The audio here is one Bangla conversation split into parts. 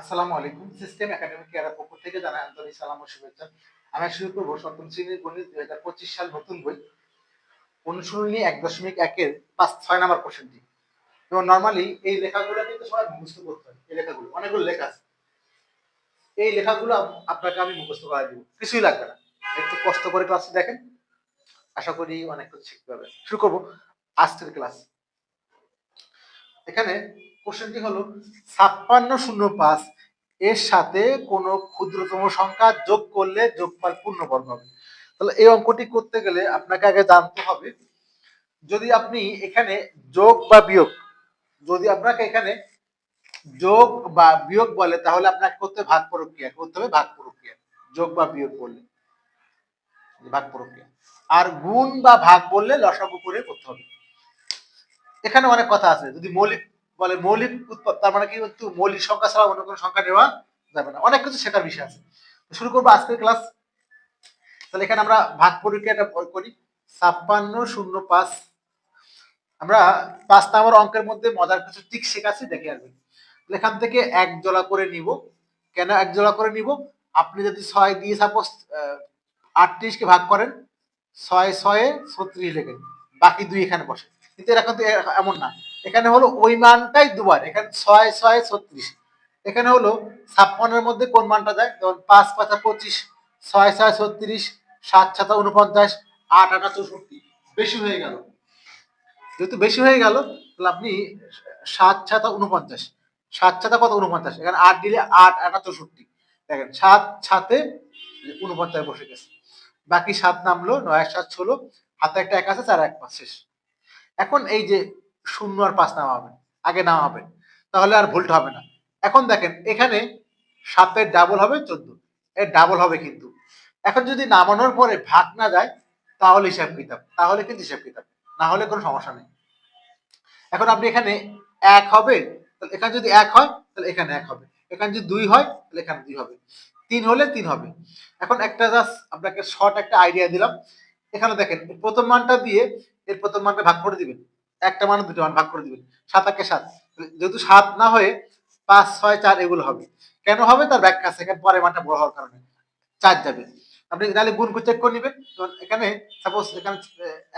আসসালামু আলাইকুম। সিস্টেম একাডেমিক কেয়ারের পক্ষ থেকে জানাই আন্তরিক সালাম ও শুভেচ্ছা। আমি শুরু করব সপ্তম শ্রেণির গণিত দুই হাজার পঁচিশ সাল নতুন বই অনুশীলনী এক দশমিক একের পাঁচ ছয় নাম্বার কোশ্চেনটি এবং নর্মালি এই লেখাগুলো কিন্তু সবাই মুখস্থ করতে হয়, এই লেখাগুলো। অনেকগুলো লেখা আছে। এই লেখাগুলো আপনাকে আমি মুখস্থ করা দিব। কিছুই লাগবে না। একটু কষ্ট করে ক্লাসে দেখেন। আশা করি অনেক কিছু শিখতে পারবেন। শুরু করব। আজকের ক্লাস এখানে কোশ্চেনটি হলো, ছাপ্পান্ন শূন্য পাঁচ এর সাথে কোনো ক্ষুদ্রতম সংখ্যা যোগ করলে যোগফল পূর্ণবর্গ হবে। তাহলে এই অঙ্কটি করতে গেলে আপনাকে আগে জানতে হবে, যদি আপনি এখানে যোগ বা বিয়োগ, যদি আপনাকে এখানে যোগ বা বিয়োগ বলে, তাহলে আপনাকে করতে ভাগ প্রক্রিয়া। করতে হবে? ভাগ প্রক্রিয়া। যোগ বা বিয়োগ বললে, ভাগ প্রক্রিয়া। আর গুণ বা ভাগ বললে লসাগু করে করতে হবে। এখানে অনেক কথা আছে, যদি মৌলিক বলে মৌলিক উৎপাদ তার মানে কিন্তু মৌলিক সংখ্যা ছাড়া অন্য কোনো সংখ্যা নেওয়া যাবে না। অনেক কিছু শেখার বিষয় আছে। শুরু করব আজকের ক্লাস তাহলে এখানে আমরা ভাগ পরীক্ষাটা করি। ছাপ্পান্ন শূন্য পাঁচ। আমরা পাঁচ নাম্বার অঙ্কের মধ্যে মজার কিছু টিক শেখাচ্ছি, দেখে আসবেন। এখান থেকে এক জোড়া করে নিব। কেন এক জোড়া করে নিব? আপনি যদি ছয় দিয়ে সাপোজ আটত্রিশকে ভাগ করেন, ছয়, ছয়ে, ছত্রিশ লেখেন। বাকি দুই এখানে বসে। কিন্তু এরা কিন্তু এ- এমন না। এখানে হলো ওই মানটাই দুবার, এখানে ছয় ছয়, ছত্রিশ। এখানে হলো ছাপ্পান্নের মধ্যে কোন মানটা যায়? যেমন পাঁচ, পাঁচা পঁচিশ, ছয় ছয়, ছত্রিশ, সাত ছাতা উনপঞ্চাশ আট, আটা চৌষট্টি। বেশি হয়ে গেল। যেহেতু বেশি হয়ে গেল, তাহলে আপনি সাত ছাতা উনপঞ্চাশ সাত ছাতা কত উনপঞ্চাশ এখানে আট দিলে আট, আটা চৌষট্টি। দেখেন, সাত ছাতে উনপঞ্চাশ বসে গেছে। বাকি সাত নামলো, নয় সাত, ষোলো। হাতে একটা এক আছে, চার, এক, পাঁচ, শেষ। এখন এই যে শূন্য আর পাঁচ নামা হবে আগে নামা হবে তাহলে আর ভুলটা হবে না। এখন দেখেন, এখানে সাতের ডাবল হবে চোদ্দ, এর ডাবল হবে কিন্তু। এখন যদি নামানোর পরে ভাগ না যায়, তাহলে হিসাব কিতাব, তাহলে কিন্তু হিসাব কিতাব, না হলে কোনো সমস্যা নেই। এখন আপনি এখানে এক হবে, তাহলে এখানে যদি এক হয়, তাহলে এখানে এক হবে। এখানে যদি দুই হয়, তাহলে এখানে দুই হবে। তিন হলে তিন হবে। এখন একটা জাস্ট আপনাকে শর্ট একটা আইডিয়া দিলাম। এখানে দেখেন প্রথম মানটা দিয়ে এর প্রথম মানটা ভাগ করে দিবেন। একটা মান দুটো মান ভাগ করে দিবেন। সাত একে সাত। যেহেতু সাত না হয়ে পাঁচ, ছয়, চার এগুলো হবে। কেন হবে? তার ব্যাখ্যা আছে। এখানে পরের মানটা বড় হওয়ার কারণে। চার যাবে। আপনি তাহলে গুণ চেক করে নেবেন। এখানে সাপোজ এখানে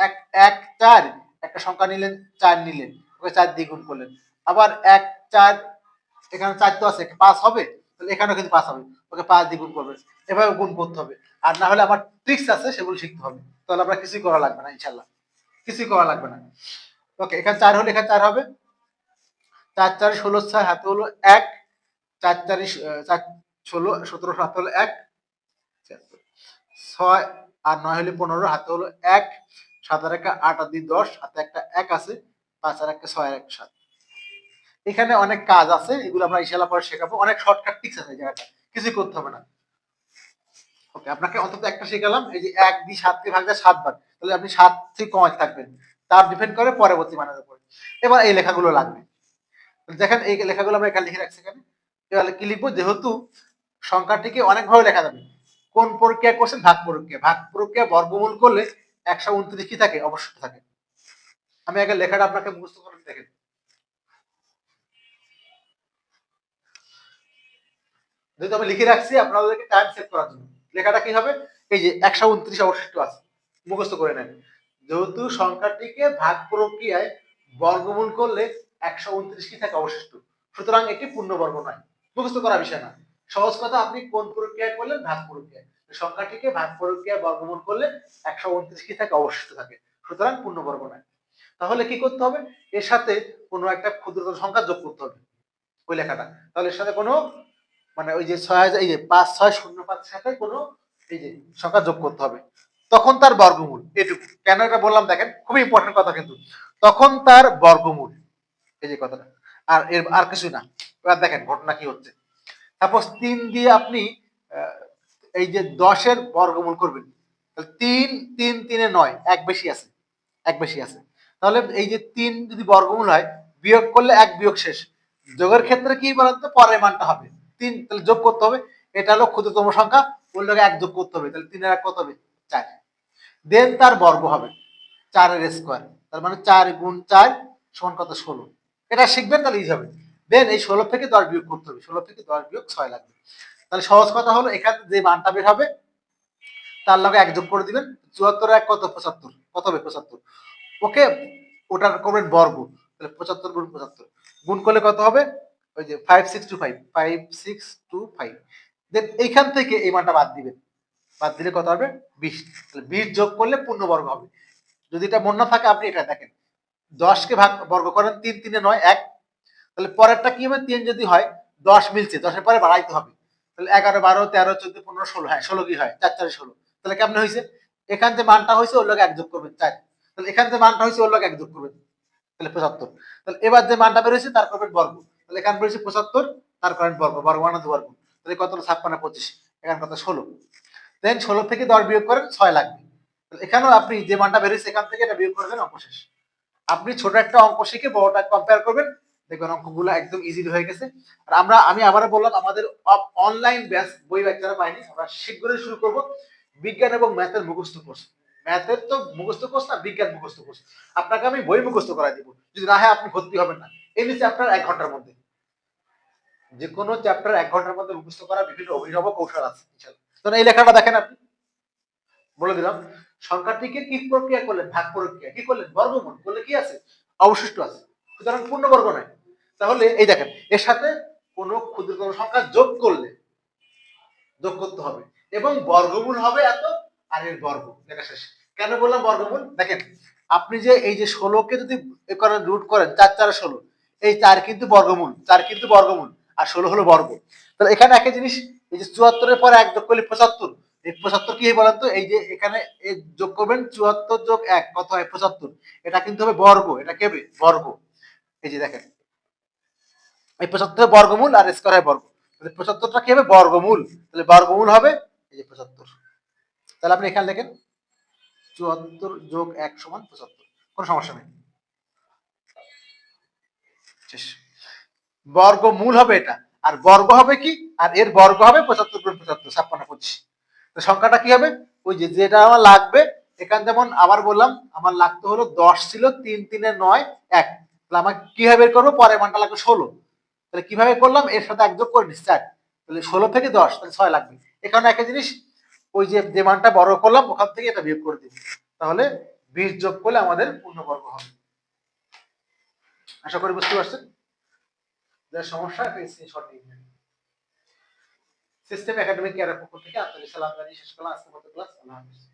এক এক, চার। একটা সংখ্যা নিলেন, চার নিলেন। ওকে চার দিয়ে গুণ করলেন। আবার এক, চার, এখানে চার তো আছে। পাঁচ হবে? তাহলে এখানেও কিন্তু পাঁচ হবে। ওকে পাঁচ দিয়ে গুণ করবেন। এভাবে গুণ করতে হবে। আর না হলে আমার ট্রিক্স আছে, সেগুলো শিখতে হবে। তাহলে আমরা কিছুই করা লাগবে না ইনশাল্লাহ কিছুই করা লাগবে না। ওকে এখানে চার হলে এখানে চার হবে। চার চার ষোলো, ছয় হাতে হলো এক। চার চারি চার ষোলো, সতেরো সাত হলো এক। ছয় আর নয় হলে পনেরো, হাতে হলো এক। সাত আর একটা আট আর দুই দশ, হাতে একটা এক আছে। পাঁচ আর একটা ছয় আর এক সাত। এখানে অনেক কাজ আছে, এগুলো আমরা ইনশাল্লাহ পরে শেখাবো। অনেক শর্টকাট টিক্স আছে জায়গাটা, কিছুই করতে হবে না। ওকে আপনাকে অন্তত একটা শেখালাম, এই যে এক, দুই সাতকে ভাগ যায় সাতবার তাহলে আপনি সাত থেকে কমাতে থাকবেন। তার ডিপেন্ড করে পরবর্তী মানের উপরে। এবার এই লেখাগুলো লাগবে। দেখেন, এই লেখাগুলো আমরা এখানে লিখে রাখছি এখানে। এবার কি লিখব? যেহেতু সংখ্যাটিকে অনেকভাবে লেখা যাবে। কোন প্রক্রিয়া করছেন? ভাগ প্রক্রিয়া। ভাগ প্রক্রিয়া বর্গমূল করলে একশো উনত্রিশ কি থাকে? অবশ্যই থাকে। আমি আগে লেখাটা আপনাকে মুখস্থ করে দেখেন। যেহেতু আমি লিখে রাখছি, আপনাদেরকে টাইম সেভ করার জন্য। লেখাটা কি হবে? এই যে একশো উনত্রিশ অবশিষ্ট আছে। মুখস্থ করে নেন। যেহেতু সংখ্যাটিকে ভাগ প্রক্রিয়ায় বর্গমূল করলে একশো উনত্রিশ কি থাকে অবশিষ্ট। সুতরাং এটি পূর্ণবর্গ নয়। মুখস্থ করা বিষয় না। সহজ কথা, আপনি কোন প্রক্রিয়া করলেন? ভাগ প্রক্রিয়া। সংখ্যাটিকে ভাগ প্রক্রিয়া বর্গমূল করলে একশো উনত্রিশ কি থাকে, অবশিষ্ট থাকে। সুতরাং পূর্ণবর্গ নয়। তাহলে কি করতে হবে? এর সাথে কোনো একটা ক্ষুদ্রতম সংখ্যা যোগ করতে হবে। ওই লেখাটা। তাহলে এর সাথে কোনো মানে ওই যে ছয় হাজার, এই যে পাঁচ, ছয়, শূন্য, পাঁচের সাথে কোনো এই যে সংখ্যা যোগ করতে হবে। তখন তার বর্গমূল, এটুকু। কেন এটা বললাম দেখেন? খুবই ইম্পর্টেন্ট কথা কিন্তু। তখন তার বর্গমূল। এই যে কথাটা। আর এর আর কিছু না। এবার দেখেন ঘটনা কি হচ্ছে। সাপোজ তিন দিয়ে আপনি এই যে দশের বর্গমূল করবেন, তাহলে তিন তিন, তিনে নয়, এক বেশি আছে। এক বেশি আছে। তাহলে এই যে তিন যদি বর্গমূল হয়, বিয়োগ করলে এক বিয়োগ শেষ। যোগের ক্ষেত্রে কি বলেন তো? পরের মানটা হবে। তিন, তাহলে যোগ করতে হবে। এটা হলো ক্ষুদ্রতম সংখ্যা ওর লগে এক যোগ করতে হবে। তাহলে তিনের এক কত হবে? চার। দেন তার বর্গ হবে চারের স্কোয়ার তার মানে চার গুণ চার সমান কত? ষোলো। এটা শিখবেন তাহলে ইজি হবে। দেন এই ষোলো থেকে দশ বিয়োগ করতে হবে। ষোলো থেকে দশ বিয়োগ ছয় লাগবে। তাহলে সহজ কথা হলো, এখানে যে মানটা বের হবে, তার লগে এক যোগ করে দিবেন, চুয়াত্তর এক কত? পঁচাত্তর। কত হবে? পঁচাত্তর। ওকে? ওটার করবেন বর্গ। তাহলে পঁচাত্তর গুণ পঁচাত্তর। গুণ করলে কত হবে? ওই যে five six two five five six two five then এইখান থেকে এই মানটা বাদ দিবেন। বাদ দিলে কত হবে? বিশ। তাহলে যোগ করলে পূর্ণবর্গ হবে। যদি এটা মনে না থাকে, আপনি এটা দেখেন। দশকে ভাগ বর্গ করেন, তিন তিনে নয়, এক। তাহলে পরেরটা কি হবে? তিন যদি হয়, দশ মিলছে। দশের পরে বাড়াইতে হবে। তাহলে এগারো, বারো, তেরো, চোদ্দ, পনেরো, ষোলো। হ্যাঁ ষোলো কি হয়? চার, চারে ষোলো। তাহলে কেমন হয়েছে এখান যে মানটা হয়েছে ওর লোক এক যোগ করবেন চার। তাহলে এখান যে মানটা হয়েছে ওর লোক এক যোগ করবেন তাহলে পঁচাত্তর। তাহলে এবার যে মানটা বেরোয়েছে তার করবেন বর্গ। তাহলে এখানে বেরোছে পঁচাত্তর, তার করেন বর্গ। বর্গ মানে বর্গ। তাহলে কত ছাপ্পান্ন, পঁচিশ। এখানে কত? ষোলো। দেন ষোলো থেকে দশ বিয়োগ করেন, ছয় লাগবে। এখানেও আপনি যে মানটা বেরোচ্ছে এখান থেকে এটা বিয়োগ করবেন অঙ্ক শেষ আপনি ছোট একটা অঙ্ক শিখে বড়টা কম্পেয়ার করবেন, দেখবেন অঙ্কগুলো একদম ইজিলি হয়ে গেছে। আর আমরা, আমি আবারও বললাম, আমাদের অনলাইন ব্যাস বই বাচ্চারা পাইনি আমরা শীঘ্রই শুরু করব। বিজ্ঞান এবং ম্যাথের মুখস্থ কোর্স ম্যাথের তো মুখস্থ কোর্স না, বিজ্ঞান মুখস্থ কোর্স আপনাকে আমি বই মুখস্থ করাই দিব। যদি না হয় আপনি ভর্তি হবেন না। এনি চ্যাপ্টার এক ঘণ্টার মধ্যে। যে কোনো চ্যাপ্টার এক ঘণ্টার মধ্যে মুখস্থ করা বিভিন্ন অভিনব কৌশল আছে এই লেখাটা দেখেন আপনি। বলে দিলাম সংখ্যাটিকে কি প্রক্রিয়া করলেন? ভাগ প্রক্রিয়া। কি করলেন? বর্গমূল। করলে কি আছে? অবশিষ্ট আছে। সুতরাং পূর্ণবর্গ নয় তাহলে এই দেখেন, এর সাথে কোন ক্ষুদ্রতম সংখ্যা যোগ করলে যোগ করতে হবে। এবং বর্গমূল হবে এত, আর এর বর্গ। দেখা শেষ। কেন বললাম বর্গমূল? দেখেন, আপনি যে এই যে ষোলোকে যদি রুট করেন চার চার, ষোলো। এই চার কিন্তু বর্গমূল, চার কিন্তু বর্গমূল, আর ষোলো হলো বর্গ। তাহলে এখানে একই জিনিস এই যে চুয়াত্তরের পরে এক যোগ করলে পঁচাত্তর। এই পঁচাত্তর কি বলেন তো? এই যে এখানে যোগ করবেন চুয়াত্তর যোগ এক, কত হয়? পঁচাত্তর। এটা কিন্তু হবে বর্গ। এটা কেবে বর্গ। এই যে দেখেন। এই পঁচাত্তর বর্গমূল আর স্কোয়ার হয় বর্গ। পঁচাত্তরটা কি হবে? বর্গমূল। তাহলে বর্গমূল হবে এই যে পঁচাত্তর। তাহলে আপনি এখানে দেখেন, চুয়াত্তর যোগ এক সমান পঁচাত্তর। কোনো সমস্যা নেই। শেষ। বর্গমূল হবে এটা। আর বর্গ হবে কি? আর এর বর্গ হবে পঁচাত্তর গুণ পঁচাত্তর, ছাপ্পান্ন, পঁচিশ। তো সংখ্যাটা কি হবে? ওই যে যেটা আমার লাগবে, এখানে যেমন আবার বললাম, আমার লাগতো হলো দশ ছিল তিন, তিনে নয়, এক। তাহলে আমার কীভাবে করব? পরের মানটা লাগবে ষোলো। তাহলে কীভাবে করলাম? এর সাথে এক যোগ করে নিচ্ছি, চার। তাহলে ষোলো থেকে দশ, তাহলে ছয় লাগবে। এখানে একটা জিনিস, ওই যে যে মানটা বড় করলাম, ওখান থেকে এটা বিয়োগ করে দিই তাহলে বিশ যোগ করলে আমাদের পূর্ণবর্গ হবে। আশা করি বুঝতে পারছেন? যার সমস্যা নেবেন সিস্টেম একাডেমিক কেয়ারের পক্ষ থেকে আপনাদের সালাম জানিয়ে শেষ করলাম। আজকের মতো ক্লাস আল্লাহ হাফিজ।